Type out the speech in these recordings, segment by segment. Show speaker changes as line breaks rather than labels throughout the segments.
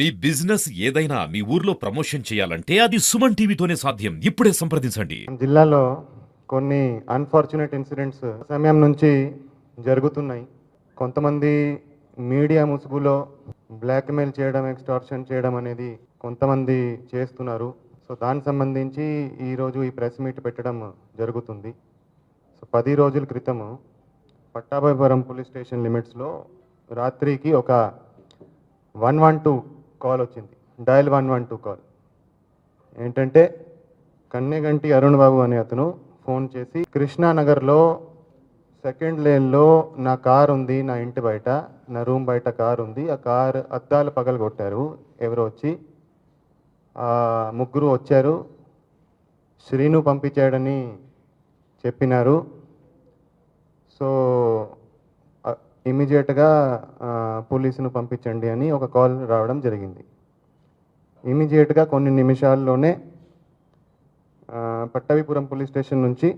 మీ business ఏదైనా మీ ఊర్లో promotion చేయాలంటే అది సుమన్ టీవీతోనే సాధ్యం. ఇప్పుడే సంప్రదించండి.
జిల్లాలో కొన్ని అన్ఫార్చునేట్ ఇన్సిడెంట్స్ సమయం నుంచి జరుగుతున్నాయి. కొంతమంది మీడియా ముసుగులో బ్లాక్మెయిల్ చేయడం ఎక్స్టార్షన్ చేయడం అనేది కొంతమంది చేస్తున్నారు. సో దానికి సంబంధించి ఈరోజు ఈ ప్రెస్ మీట్ పెట్టడం జరుగుతుంది. సో పది రోజుల క్రితము పట్టాభాయపురం పోలీస్ స్టేషన్ లిమిట్స్లో రాత్రికి ఒక వన్ వన్ టూ కాల్ వచ్చింది dial one one two call. ఏంటంటే కన్నెగంటి అరుణ్ బాబు అనే అతను ఫోన్ చేసి కృష్ణానగర్లో సెకండ్ లేన్లో నా కార్ ఉంది నా ఇంటి బయట నా రూమ్ బయట కార్ ఉంది ఆ కార్ అద్దాలు పగలగొట్టారు ఎవరో వచ్చి ముగ్గురు వచ్చారు శ్రీను పంపించాడని చెప్పినారు. సో ఇమీడియట్గా పోలీసును పంపించండి అని ఒక కాల్ రావడం జరిగింది. ఇమీడియట్గా కొన్ని నిమిషాల్లోనే పట్టవిపురం పోలీస్ స్టేషన్ నుంచి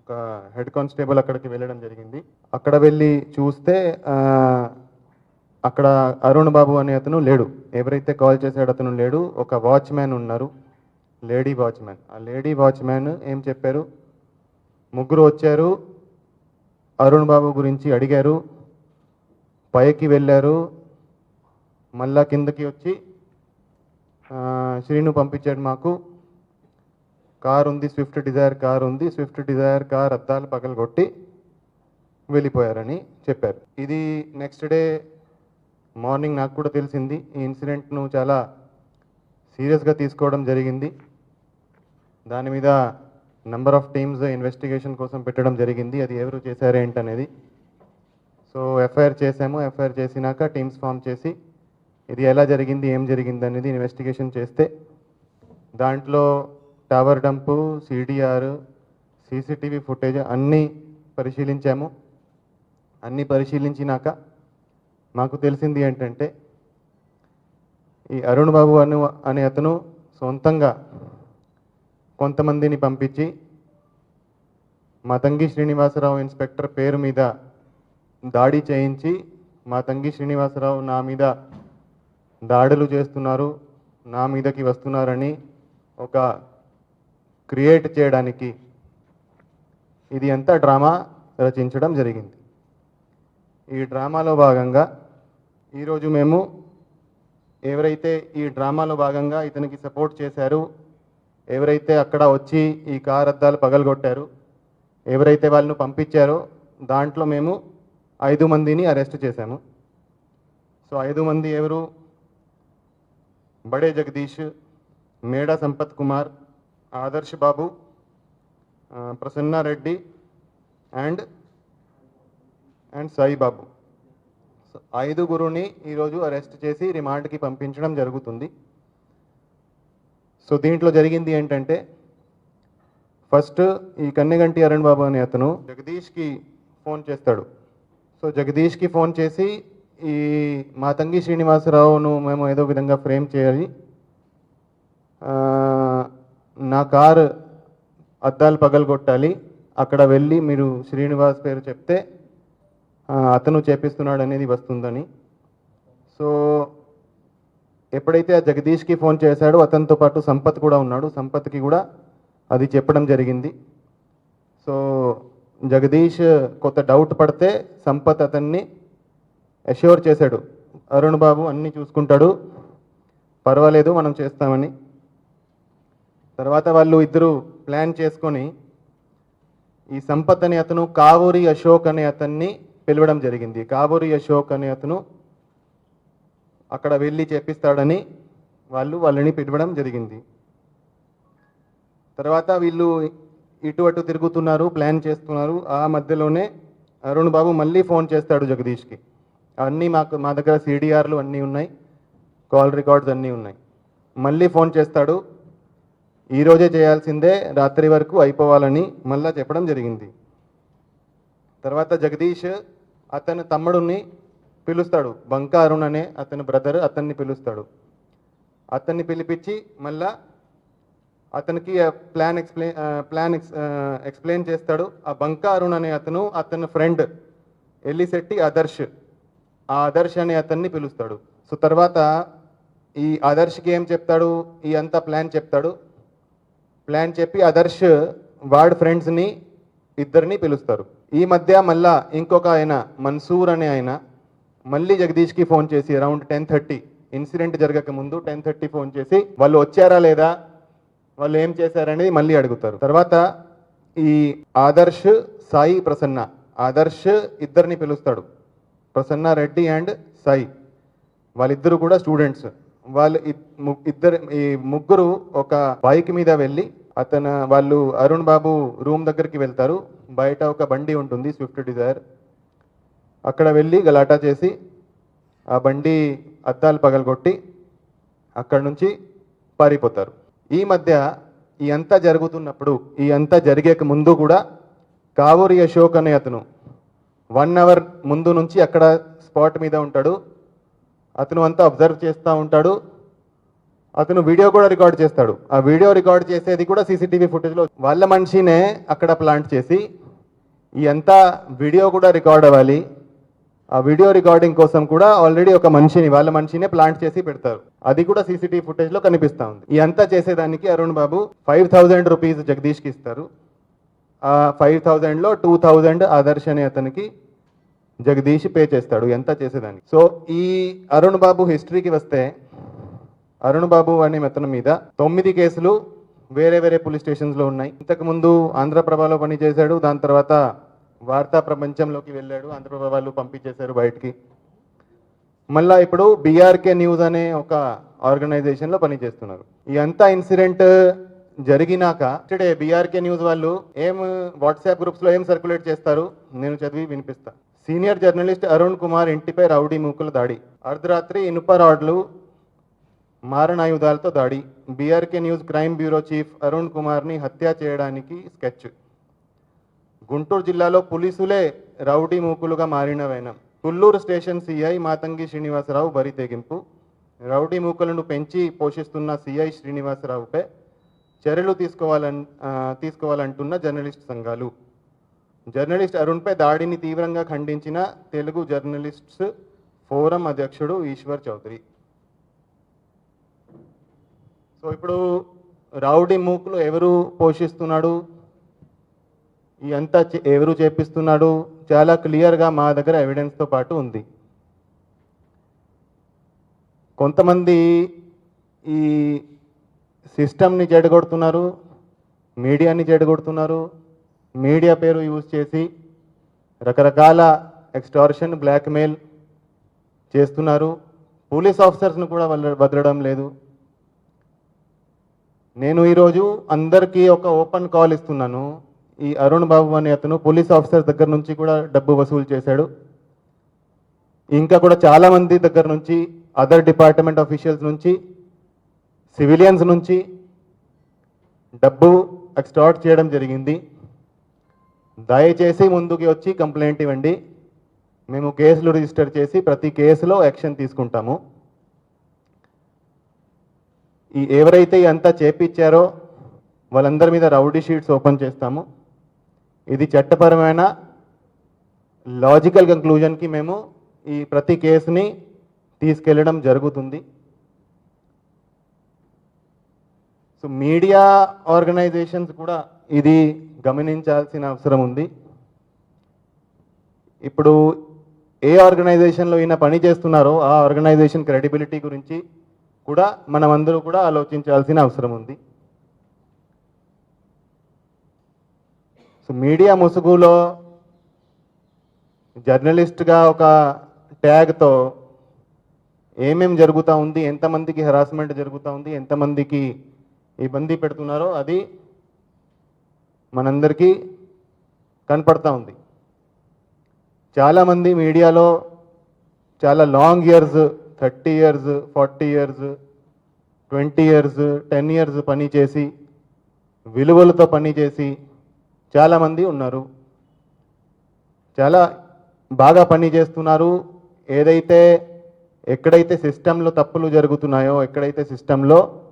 ఒక హెడ్ కానిస్టేబుల్ అక్కడికి వెళ్ళడం జరిగింది. అక్కడ వెళ్ళి చూస్తే అక్కడ అరుణ్ బాబు అనే అతను లేడు. ఎవరైతే కాల్ చేశాడో అతను లేడు. ఒక వాచ్మ్యాన్ ఉన్నారు. Lady watchman. ఆ లేడీ వాచ్మ్యాన్ ఏం చెప్పారు? ముగ్గురు వచ్చారు. అరుణ్ బాబు గురించి అడిగారు. పైకి వెళ్ళారు. మళ్ళా కిందకి వచ్చి శ్రీను పంపించాడు మాకు. కార్ ఉంది స్విఫ్ట్ డిజైర్ కార్ ఉంది. స్విఫ్ట్ డిజైర్ కార్ అద్దాలు పగలగొట్టి వెళ్ళిపోయారని చెప్పారు. ఇది నెక్స్ట్ డే మార్నింగ్ నాకు కూడా తెలిసింది. ఈ ఇన్సిడెంట్ను చాలా సీరియస్గా తీసుకోవడం జరిగింది. దాని మీద నెంబర్ ఆఫ్ టీమ్స్ ఇన్వెస్టిగేషన్ కోసం పెట్టడం జరిగింది. అది ఎవరు చేశారు ఏంటనేది. సో ఎఫ్ఐఆర్ చేసాము ఎఫ్ఐఆర్ చేసినాక టీమ్స్ ఫామ్ చేసి ఇది ఎలా జరిగింది ఏం జరిగింది అనేది ఇన్వెస్టిగేషన్ చేస్తే దాంట్లో tower dump CDR CCTV footage అన్నీ పరిశీలించాము. అన్నీ పరిశీలించినాక మాకు తెలిసింది ఏంటంటే ఈ అరుణ్ బాబు అను అనే అతను సొంతంగా కొంతమందిని పంపించి మా తంగి శ్రీనివాసరావు ఇన్స్పెక్టర్ పేరు మీద దాడి చేయించి మా తంగి శ్రీనివాసరావు నా మీద దాడులు చేస్తున్నారు నా మీదకి వస్తున్నారని ఒక క్రియేట్ చేయడానికి ఇది అంతా డ్రామా రచించడం జరిగింది. ఈ డ్రామాలో భాగంగా ఈరోజు మేము ఎవరైతే ఈ డ్రామాలో భాగంగా ఇతనికి సపోర్ట్ చేశారు ఎవరైతే అక్కడ వచ్చి ఈ కార్ అద్దాలు పగలగొట్టారు ఎవరైతే వాళ్ళను పంపించారో దాంట్లో మేము ఐదు మందిని అరెస్ట్ చేశాము. సో ఐదు మంది ఎవరు? Bade Jagdish Meda Sampath Kumar Adarsh Babu Prasanna Reddy and and Saibabu so ఐదుగురుని ఈరోజు అరెస్ట్ చేసి రిమాండ్కి పంపించడం జరుగుతుంది. సో దీంట్లో జరిగింది ఏంటంటే ఫస్ట్ ఈ కన్నెగంటి అరుణ్ బాబు అనే అతను జగదీష్కి ఫోన్ చేస్తాడు. సో జగదీష్కి ఫోన్ చేసి ఈ మా తంగి శ్రీనివాసరావును మేము ఏదో విధంగా ఫ్రేమ్ చేయాలి. నా కారు అద్దాలు పగలగొట్టాలి. అక్కడ వెళ్ళి మీరు శ్రీనివాస్ పేరు చెప్తే అతను చేపిస్తున్నాడు అనేది వస్తుందని. సో ఎప్పుడైతే ఆ జగదీష్కి ఫోన్ చేశాడో అతనితో పాటు సంపత్ కూడా ఉన్నాడు. సంపత్కి కూడా అది చెప్పడం జరిగింది. సో జగదీష్ కొత్త డౌట్ పడితే సంపత్ అతన్ని అష్యూర్ చేశాడు. అరుణ్ బాబు అన్నీ చూసుకుంటాడు. పర్వాలేదు మనం చేస్తామని. తర్వాత వాళ్ళు ఇద్దరు ప్లాన్ చేసుకొని ఈ సంపత్ అనే అతను కావూరి అశోక్ అనే అతన్ని పిలవడం జరిగింది. కావూరి అశోక్ అనే అతను అక్కడ వెళ్ళి చేపిస్తాడని వాళ్ళు వాళ్ళని పిలవడం జరిగింది. తర్వాత వీళ్ళు ఇటు అటు తిరుగుతున్నారు ప్లాన్ చేస్తున్నారు. ఆ మధ్యలోనే అరుణ్ బాబు మళ్ళీ ఫోన్ చేస్తాడు జగదీష్కి. అన్నీ మాకు మా దగ్గర సీడీఆర్లు అన్నీ ఉన్నాయి కాల్ రికార్డ్స్ అన్నీ ఉన్నాయి. మళ్ళీ ఫోన్ చేస్తాడు. ఈరోజే చేయాల్సిందే రాత్రి వరకు అయిపోవాలని మళ్ళా చెప్పడం జరిగింది. తర్వాత జగదీష్ అతని తమ్ముడిని పిలుస్తాడు. బంకా అరుణ్ అనే అతని బ్రదర్ అతన్ని పిలుస్తాడు. అతన్ని పిలిపించి మళ్ళా అతనికి plan explain plan ex explain చేస్తాడు. ఆ బంకా అరుణ్ అనే అతను అతని ఫ్రెండ్ ఎల్లిశెట్టి ఆదర్శ్. ఆ ఆదర్శ్ అనే అతన్ని పిలుస్తాడు. సో తర్వాత ఈ ఆదర్శ్కి ఏం చెప్తాడు? ఈ అంతా ప్లాన్ చెప్తాడు. ప్లాన్ చెప్పి ఆదర్శ్ వార్డ్ ఫ్రెండ్స్ని ఇద్దరిని పిలుస్తారు. ఈ మధ్య మళ్ళా ఇంకొక ఆయన మన్సూర్ అనే ఆయన మళ్ళీ జగదీష్కి ఫోన్ చేసి అరౌండ్ టెన్ థర్టీ ఇన్సిడెంట్ జరగక ముందు టెన్ థర్టీ ఫోన్ చేసి వాళ్ళు వచ్చారా లేదా? వాళ్ళు ఏం చేశారనేది మళ్ళీ అడుగుతారు. తర్వాత ఈ ఆదర్శ్ సాయి ప్రసన్న ఆదర్శ్ ఇద్దరిని పిలుస్తాడు. ప్రసన్న రెడ్డి అండ్ సాయి. వాళ్ళిద్దరు కూడా స్టూడెంట్స్. వాళ్ళు ఇద్దరు ఈ ముగ్గురు ఒక బైక్ మీద వెళ్ళి అతను వాళ్ళు అరుణ్ బాబు రూమ్ దగ్గరికి వెళ్తారు. బయట ఒక బండి ఉంటుంది స్విఫ్ట్ డిజైర్. అక్కడ వెళ్ళి గలాటా చేసి ఆ బండి అద్దాలు పగలగొట్టి అక్కడి నుంచి పారిపోతారు. ఈ మధ్య ఈ అంతా జరుగుతున్నప్పుడు ఈ అంతా జరిగేక ముందు కూడా కావూరి అశోక్ అనే అతను వన్ అవర్ ముందు నుంచి అక్కడ స్పాట్ మీద ఉంటాడు. అతను అంతా అబ్జర్వ్ చేస్తూ ఉంటాడు. అతను వీడియో కూడా రికార్డ్ చేస్తాడు. ఆ వీడియో రికార్డ్ చేసేది కూడా సీసీటీవీ ఫుటేజ్లో వాళ్ళ మనిషినే అక్కడ ప్లాంట్ చేసి ఈ అంతా వీడియో కూడా రికార్డ్ అవ్వాలి. ఆ వీడియో రికార్డింగ్ కోసం కూడా ఆల్రెడీ ఒక మనిషిని వాళ్ళ మనిషినే ప్లాంట్ చేసి పెడతారు. అది కూడా సీసీటీవీ ఫుటేజ్లో కనిపిస్తా ఉంది. ఈ అంతా చేసేదానికి Arun Babu five thousand rupees జగదీష్కి ఇస్తారు. ఆ ఫైవ్ థౌజండ్లో టూ థౌజండ్ ఆదర్శ్ అనే అతనికి జగదీష్ పే చేస్తాడు ఎంత చేసేదానికి. సో ఈ అరుణ్ బాబు హిస్టరీకి వస్తే అరుణ్ బాబు అనే మెతన మీద తొమ్మిది కేసులు వేరే వేరే పోలీస్ స్టేషన్స్లో ఉన్నాయి. ఇంతకు ముందు ఆంధ్రప్రభలో పనిచేశాడు దాని తర్వాత వార్తా ప్రపంచంలోకి వెళ్ళాడు ఆంధ్రప్రభ వాళ్ళు పంపించేశారు బయటికి. మళ్ళా ఇప్పుడు బీఆర్కే న్యూస్ అనే ఒక ఆర్గనైజేషన్లో పనిచేస్తున్నారు. ఈ అంతా ఇన్సిడెంట్ జరిగినాక టుడే బీఆర్కే న్యూస్ వాళ్ళు ఏం వాట్సాప్ గ్రూప్స్లో ఏం సర్క్యులేట్ చేస్తారు? నేను చదివి వినిపిస్తా. సీనియర్ జర్నలిస్ట్ అరుణ్ కుమార్ ఇంటిపై రౌడీ మూకుల దాడి. అర్ధరాత్రి ఇనుప రాడ్లు మారణాయుధాలతో దాడి. BRK news crime bureau chief Arun కుమార్ని హత్య చేయడానికి స్కెచ్. గుంటూరు జిల్లాలో పోలీసులే రౌడీ మూకులుగా మారిన వైనం. తుళ్ళూరు స్టేషన్ సిఐ మాతంగి శ్రీనివాసరావు బరి తెగింపు. రౌడీ మూకులను పెంచి పోషిస్తున్న సిఐ శ్రీనివాసరావుపై చర్యలు తీసుకోవాలన్ తీసుకోవాలంటున్న జర్నలిస్ట్ సంఘాలు. జర్నలిస్ట్ అరుణ్పై దాడిని తీవ్రంగా ఖండించిన తెలుగు జర్నలిస్ట్స్ ఫోరం అధ్యక్షుడు ఈశ్వర్ చౌదరి. సో ఇప్పుడు రౌడీ మూకులు ఎవరు పోషిస్తున్నాడు? ఈ అంతా చే- ఎవరు చేపిస్తున్నాడు చాలా క్లియర్గా మా దగ్గర ఎవిడెన్స్తో పాటు ఉంది. కొంతమంది ఈ సిస్టమ్ని చెడగొడుతున్నారు మీడియాని చెడగొడుతున్నారు మీడియా పేరు యూజ్ చేసి రకరకాల ఎక్స్టార్షన్ బ్లాక్మెయిల్ చేస్తున్నారు. పోలీస్ ఆఫీసర్స్ను కూడా వదలడం లేదు. నేను ఈరోజు అందరికీ ఒక ఓపెన్ కాల్ ఇస్తున్నాను. ఈ అరుణ్ బాబు అనే అతను పోలీస్ ఆఫీసర్ దగ్గర నుంచి కూడా డబ్బు వసూలు చేశాడు. ఇంకా కూడా చాలామంది దగ్గర నుంచి అదర్ డిపార్ట్మెంట్ ఆఫీషియల్స్ నుంచి సివిలియన్స్ నుంచి డబ్బు ఎక్స్టార్ట్ చేయడం జరిగింది. దయచేసి ముందుకి వచ్చి కంప్లైంట్ ఇవ్వండి. మేము కేసులు రిజిస్టర్ చేసి ప్రతి కేసులో యాక్షన్ తీసుకుంటాము. ఈ ఎవరైతే అంతా చేపించారో వాళ్ళందరి మీద రౌడీ షీట్స్ ఓపెన్ చేస్తాము. ఇది చట్టపరమైన లాజికల్ కంక్లూజన్కి మేము ఈ ప్రతి కేసుని తీసుకెళ్ళడం జరుగుతుంది. సో మీడియా ఆర్గనైజేషన్స్ కూడా ఇది గమనించాల్సిన అవసరం ఉంది. ఇప్పుడు ఏ ఆర్గనైజేషన్లో ఈయన పని చేస్తున్నారో ఆ ఆర్గనైజేషన్ క్రెడిబిలిటీ గురించి కూడా మనమందరూ కూడా ఆలోచించాల్సిన అవసరం ఉంది. సో మీడియా ముసుగులో జర్నలిస్ట్గా ఒక ట్యాగ్తో ఏమేం జరుగుతూ ఉంది ఎంతమందికి హెరాస్మెంట్ జరుగుతూ ఉంది ఎంతమందికి ఇబ్బంది పెడుతున్నారో అది మనందరికీ కనపడతా ఉంది. చాలామంది మీడియాలో చాలా long years thirty years forty years twenty years ten years పని చేసి విలువలతో పని చేసి చాలామంది ఉన్నారు. చాలా బాగా పని చేస్తున్నారు. ఏదైతే ఎక్కడైతే సిస్టంలో తప్పులు జరుగుతున్నాయో ఎక్కడైతే సిస్టంలో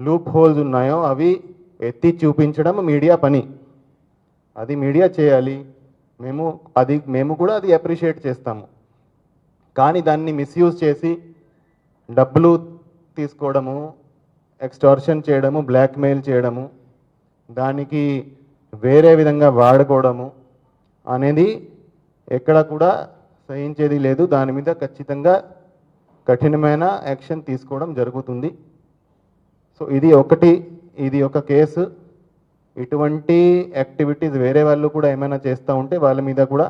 లూప్ హోల్స్ ఉన్నాయో అవి ఎత్తి చూపించడం మీడియా పని. అది మీడియా చేయాలి. మేము అది మేము కూడా అది అప్రిషియేట్ చేస్తాము. కానీ దాన్ని మిస్యూజ్ చేసి డబ్బులు తీసుకోవడము ఎక్స్టార్షన్ చేయడము బ్లాక్మెయిల్ చేయడము దానికి వేరే విధంగా వాడుకోవడము అనేది ఎక్కడ కూడా సహించేది లేదు. దాని మీద ఖచ్చితంగా కఠినమైన యాక్షన్ తీసుకోవడం జరుగుతుంది. సో ఇది ఒకటి ఇది ఒక కేసు. ఇటువంటి యాక్టివిటీస్ వేరే వాళ్ళు కూడా ఏమైనా చేస్తూ ఉంటే వాళ్ళ మీద కూడా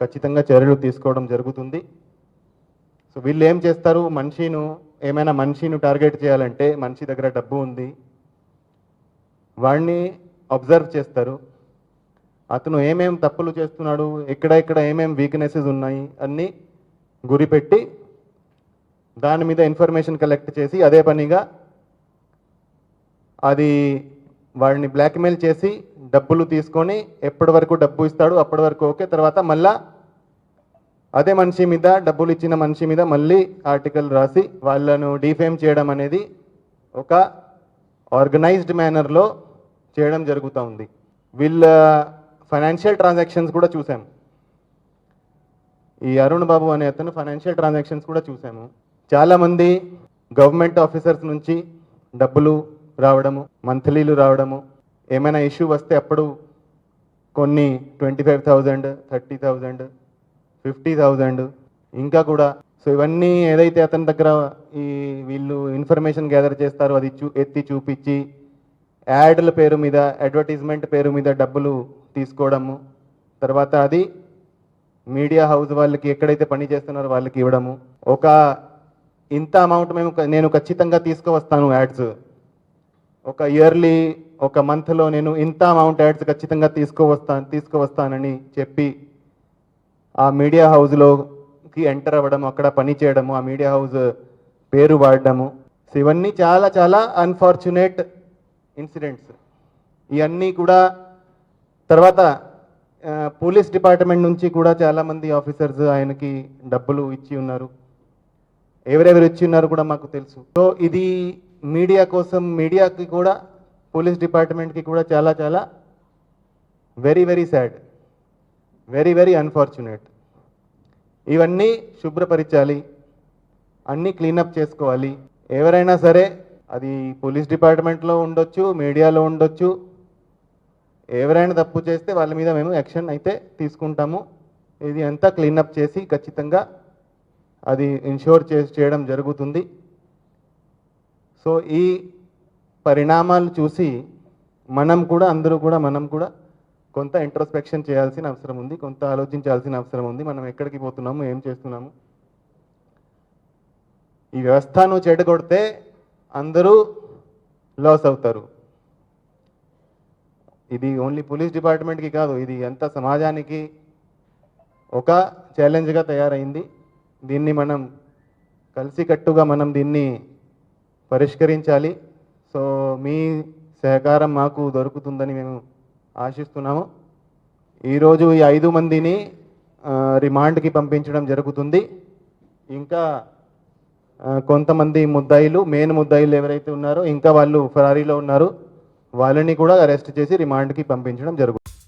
ఖచ్చితంగా చర్యలు తీసుకోవడం జరుగుతుంది. సో వీళ్ళు ఏం చేస్తారు? మనిషిను ఏమైనా మనిషిని టార్గెట్ చేయాలంటే మనిషి దగ్గర డబ్బు ఉంది. వాడిని అబ్జర్వ్ చేస్తారు. అతను ఏమేం తప్పులు చేస్తున్నాడు ఎక్కడ ఎక్కడ ఏమేం వీక్నెసెస్ ఉన్నాయి అన్నీ గురిపెట్టి దాని మీద ఇన్ఫర్మేషన్ కలెక్ట్ చేసి అదే పనిగా అది వాడిని బ్లాక్మెయిల్ చేసి డబ్బులు తీసుకొని ఎప్పటి వరకు డబ్బు ఇస్తాడు అప్పటి వరకు ఓకే తర్వాత మళ్ళా అదే మనిషి మీద డబ్బులు ఇచ్చిన మనిషి మీద మళ్ళీ ఆర్టికల్ రాసి వాళ్ళను డిఫేమ్ చేయడం అనేది ఒక ఆర్గనైజ్డ్ మేనర్లో చేయడం జరుగుతూ ఉంది. వీళ్ళ ఫైనాన్షియల్ ట్రాన్సాక్షన్స్ కూడా చూసాం ఈ అరుణ్ బాబు అనే అతను ఫైనాన్షియల్ ట్రాన్సాక్షన్స్ కూడా చూసాము. చాలామంది గవర్నమెంట్ ఆఫీసర్స్ నుంచి డబ్బులు రావడము మంత్లీలు రావడము ఏమైనా ఇష్యూ వస్తే అప్పుడు కొన్ని twenty five thousand thirty thousand fifty thousand ఇంకా కూడా. సో ఇవన్నీ ఏదైతే అతని దగ్గర ఈ వీళ్ళు ఇన్ఫర్మేషన్ గ్యాదర్ చేస్తారో అది చూ ఎత్తి చూపించి యాడ్ల పేరు మీద అడ్వర్టైజ్మెంట్ పేరు మీద డబ్బులు తీసుకోవడము తర్వాత అది మీడియా హౌస్ వాళ్ళకి ఎక్కడైతే పని చేస్తున్నారో వాళ్ళకి ఇవ్వడము. ఒక ఇంత అమౌంట్ మేము నేను ఖచ్చితంగా తీసుకువస్తాను యాడ్స్. ఒక ఇయర్లీ ఒక మంత్లో నేను ఇంత అమౌంట్ యాడ్స్ ఖచ్చితంగా తీసుకువస్తాను తీసుకువస్తానని చెప్పి ఆ మీడియా హౌస్లోకి ఎంటర్ అవ్వడం అక్కడ పని చేయడము ఆ మీడియా హౌస్ పేరు వాడడము. ఇవన్నీ చాలా చాలా అన్ఫార్చునేట్ ఇన్సిడెంట్స్. ఇవన్నీ కూడా తర్వాత పోలీస్ డిపార్ట్మెంట్ నుంచి కూడా చాలామంది ఆఫీసర్స్ ఆయనకి డబ్బులు ఇచ్చి ఉన్నారు. ఎవరెవరు ఇచ్చి ఉన్నారు కూడా మాకు తెలుసు. సో ఇది మీడియా కోసం మీడియాకి కూడా పోలీస్ డిపార్ట్మెంట్కి కూడా చాలా చాలా very very sad. Very very unfortunate. ఇవన్నీ శుభ్రపరచాలి. అన్నీ క్లీనప్ చేసుకోవాలి. ఎవరైనా సరే అది పోలీస్ డిపార్ట్మెంట్లో ఉండొచ్చు మీడియాలో ఉండొచ్చు. ఎవరైనా తప్పు చేస్తే వాళ్ళ మీద మేము యాక్షన్ అయితే తీసుకుంటాము. ఇది అంతా క్లీనప్ చేసి ఖచ్చితంగా అది ఇన్షూర్ చేయడం జరుగుతుంది. సో ఈ పరిణామాలు చూసి మనం కూడా అందరూ కూడా మనం కూడా కొంత ఇంట్రోస్పెక్షన్ చేయాల్సిన అవసరం ఉంది. కొంత ఆలోచించాల్సిన అవసరం ఉంది. మనం ఎక్కడికి పోతున్నాము? ఏం చేస్తున్నాము? ఈ వ్యవస్థను చెడగొడితే అందరూ లాస్ అవుతారు. ఇది ఓన్లీ పోలీస్ డిపార్ట్మెంట్కి కాదు ఇది ఎంత సమాజానికి ఒక ఛాలెంజ్గా తయారైంది. దీన్ని మనం కలిసికట్టుగా మనం దీన్ని పరిష్కరించాలి. సో మీ సహకారం మాకు దొరుకుతుందని మేము ఆశిస్తున్నాము. ఈరోజు ఈ ఐదు మందిని రిమాండ్కి పంపించడం జరుగుతుంది. ఇంకా కొంతమంది ముద్దాయిలు మెయిన్ ముద్దాయిలు ఎవరైతే ఉన్నారో ఇంకా వాళ్ళు ఫరారీలో ఉన్నారు వాళ్ళని కూడా అరెస్ట్ చేసి రిమాండ్కి పంపించడం జరుగుతుంది.